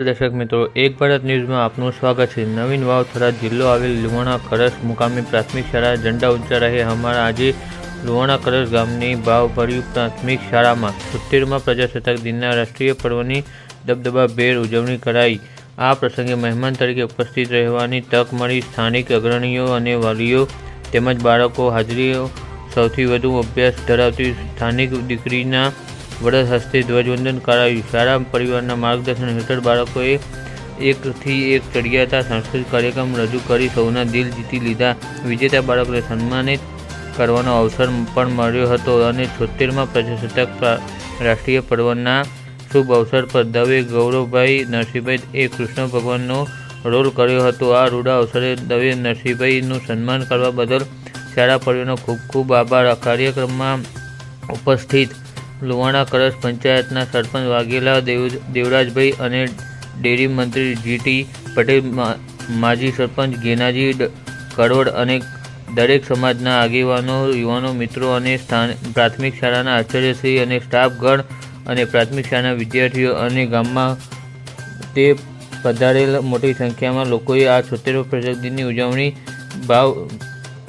દર્શક મિત્રો, એક ભારત ન્યૂઝમાં આપનું સ્વાગત છે. નવીન વાવ થરાદ જિલ્લો આવેલ લુવાણા કરસ મુકામી પ્રાથમિક શાળા ઝંડા ઊંચા રહે. અમારા આજે લુવાણા કરસ ગામની ભાવભર્યું પ્રાથમિક શાળામાં સિત્તેરમાં પ્રજાસત્તાક દિનના રાષ્ટ્રીય પર્વની દબદબાભેર ઉજવણી કરાઈ. આ પ્રસંગે મહેમાન તરીકે ઉપસ્થિત રહેવાની તક મળી. સ્થાનિક અગ્રણીઓ અને વાલીઓ તેમજ બાળકો હાજરીઓ સૌથી વધુ અભ્યાસ ધરાવતી સ્થાનિક દીકરીના વરદ હસ્તે ધ્વજવંદન કરાયું શાળા પરિવારના માર્ગદર્શન હેઠળ બાળકોએ એકથી એક ચડિયાતા સાંસ્કૃતિક કાર્યક્રમ રજૂ કરી સૌના દિલ જીતી લીધા. વિજેતા બાળકોને સન્માનિત કરવાનો અવસર પણ મળ્યો હતો અને છોતેરમાં પ્રજાસત્તાક રાષ્ટ્રીય પર્વના શુભ અવસર પર દવે ગૌરવભાઈ નરસિંહભાઈ એ કૃષ્ણ ભગવાનનો રોલ કર્યો હતો. આ રૂડા અવસરે દવે નરસિંહભાઈનું સન્માન કરવા બદલ શાળા પરિવારનો ખૂબ ખૂબ આભાર. કાર્યક્રમમાં ઉપસ્થિત લુવાણા કરસ પંચાયતના સરપંચ વાઘેલા દેવ, દેવરાજભાઈ અને ડેરી મંત્રી જીટી પટેલ માજી સરપંચ ગેનાજી કરોડ અને દરેક સમાજના આગેવાનો, યુવાનો, મિત્રો અને સ્થાન, પ્રાથમિક શાળાના આચાર્યશ્રી અને સ્ટાફગણ અને પ્રાથમિક શાળાના વિદ્યાર્થીઓ અને ગામમાં તે પધારેલ મોટી સંખ્યામાં લોકોએ આ છોતેર પ્રજાસત્તાક દિનની ઉજવણી ભાવ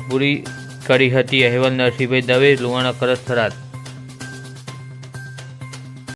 પૂરી કરી હતી. અહેવાલ નરસિંહભાઈ દવે લુવાણા કરસ થરાદ.